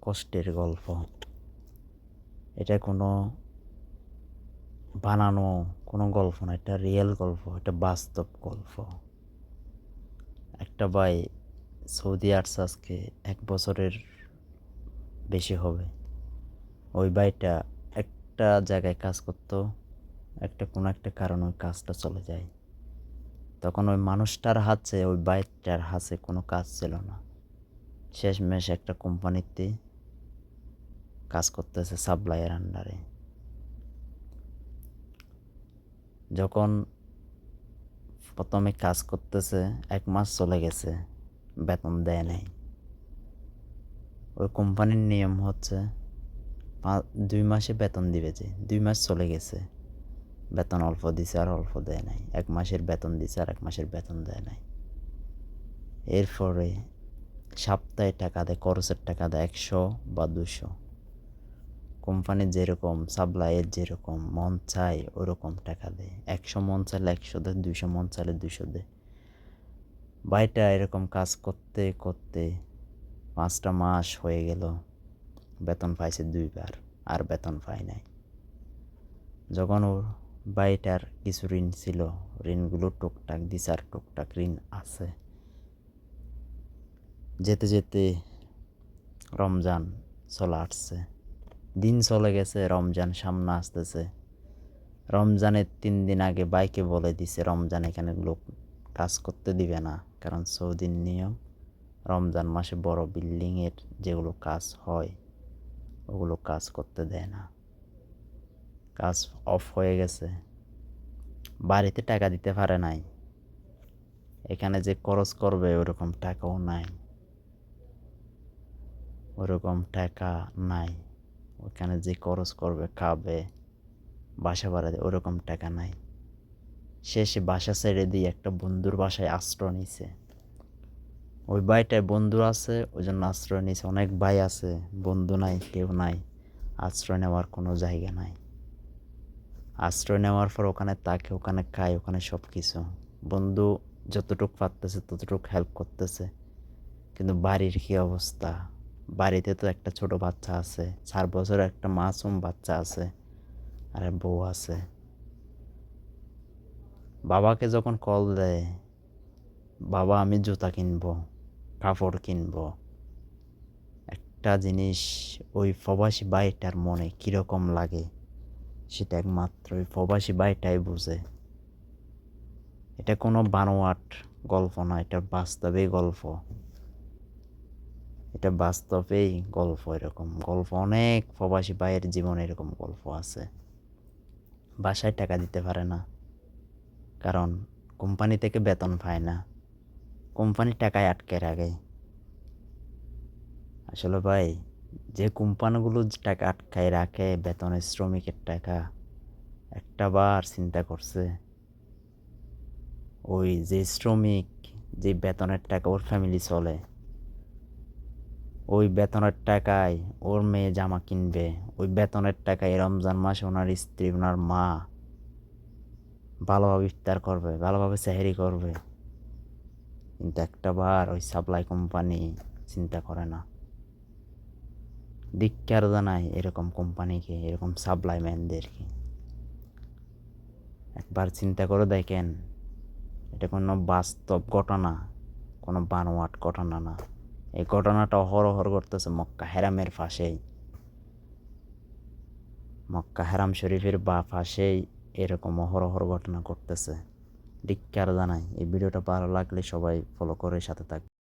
কষ্টের গল্প। এটা কোনো বানানো কোনো গল্প না, এটা রিয়েল গল্প, এটা বাস্তব গল্প। একটা ভাই সৌদি আসছে আজকে এক বছরের বেশি হবে। ওই ভাইটা একটা জায়গায় কাজ করতো, একটা কোনো একটা কারণে ওই কাজটা চলে যায়। তখন ওই মানুষটার হাতে, ওই বাইকটার হাতে কোনো কাজ ছিল না। শেষমেশ একটা কোম্পানিতে কাজ করতেছে সাপ্লাইয়ের আন্ডারে। যখন প্রথমে কাজ করতেছে, এক মাস চলে গেছে, বেতন দেয় নাই। ওই কোম্পানির নিয়ম হচ্ছে দুই মাসে বেতন দিবে যে, দুই মাস চলে গেছে, বেতন অল্প দিছে আর অল্প দেয় নাই। এক মাসের বেতন দিছে আর এক মাসের বেতন দেয় নাই। এরপরে সপ্তাহে টাকা দেয়, খরচের টাকা দেয় একশো বা দুশো। কোম্পানির যেরকম, সাপ্লাইয়ের যেরকম, মন চায় ওরকম টাকা দেয়। একশো মন চাইলে একশো দেয় দুশো মন চাইলে দুশো দেয়। বাইটা এরকম কাজ করতে করতে পাঁচটা মাস হয়ে গেল, বেতন পাইছে দুইবার, আর বেতন পায় নাই। যখন ওর বাড়িটার কিছু ঋণ ছিল, ঋণগুলো টুকটাক দিছে আর টুকটাক ঋণ আছে। যেতে যেতে রমজান চলে আসছে। দিন চলে গেছে, রমজান সামনে আসতেছে। রমজানের তিন দিন আগে বাইকে বলে দিছে, রমজান এখানে লোক কাজ করতে দিবে না। কারণ সৌদির নিয়ম, রমজান মাসে বড় বিল্ডিংয়ের যেগুলো কাজ হয়, ওগুলো কাজ করতে দেয় না। কাজ অফ হয়ে গেছে। বাড়িতে টাকা দিতে পারে নাই। এখানে যে খরচ করবে, ওরকম টাকাও নাই। ওরকম টাকা নাই। ওখানে যে খরচ করবে, খাবে, বাসা দেবে ওরকম টাকা নাই। শেষে বাসা ছেড়ে দিয়ে একটা বন্ধুর বাসায় আশ্রয় নিছে। ওই ভাইটায় বন্ধু আছে, ওই জন্য আশ্রয় নিছে। অনেক ভাই আছে, বন্ধু নাই, কেউ নাই। আশ্রয় নেওয়ার কোনো জায়গা নাই। আশ্রয় নেওয়ার পর ওখানে তাকে ওখানে খায়, ওখানে সব কিছু বন্ধু যতটুক পারতেছে, ততটুক হেল্প করতেছে। কিন্তু বাড়ির কী অবস্থা? বাড়িতে তো একটা ছোট বাচ্চা আছে, চার বছরের একটা মাসুম বাচ্চা আছে আর বউ আছে। বাবাকে যখন কল দেয়, বাবা, আমি জুতা কিনবো, কাপড় কিনবো। একটা জিনিস ওই প্রবাসী ভাইটার মনে কীরকম লাগে, সেটা একমাত্র ওই প্রবাসী ভাইটাই বুঝে। এটা কোনো বানোয়াট গল্প না, এটা বাস্তবেই গল্প। এটা বাস্তবেই গল্প এরকম। গল্প অনেক প্রবাসী ভাইয়ের জীবনে এরকম গল্প আছে। বাসায় টাকা দিতে পারে না। কারণ কোম্পানি থেকে বেতন পায় না। কোম্পানি টাকায় আটকে রাখে। আসলে ভাই, যে কোম্পানিগুলো টাকা আটকায় রাখে, বেতনের শ্রমিকের টাকা, একটা বার চিন্তা করছে, ওই যে শ্রমিক, যে বেতনের টাকা ওর ফ্যামিলি চলে ওই বেতনের টাকায় ওর মেয়ে জামা কিনবে। ওই বেতনের টাকায় রমজান মাসে ওনার স্ত্রী, ওনার মা ভালোভাবে ইফতার করবে, ভালোভাবে সেহেরি করবে। কিন্তু একটা বার ওই সাপ্লাই কোম্পানি চিন্তা করে না। ধিক্কার জানায় এরকম কোম্পানিকে, এরকম সাপ্লাই ম্যানদেরকে। একবার চিন্তা করে দেখেন, এটা কোনো বাস্তব ঘটনা, কোনো বানোয়াট ঘটনা না। এই ঘটনাটা অহরহর ঘটতেছে মক্কা হেরামের পাশেই মক্কা হেরাম শরীফের বা পাশেই এরকম অহরহর ঘটনা ঘটতেছে। ধিক্কার জানাই। এই ভিডিওটা ভালো লাগলে সবাই ফলো করে সাথে থাকবে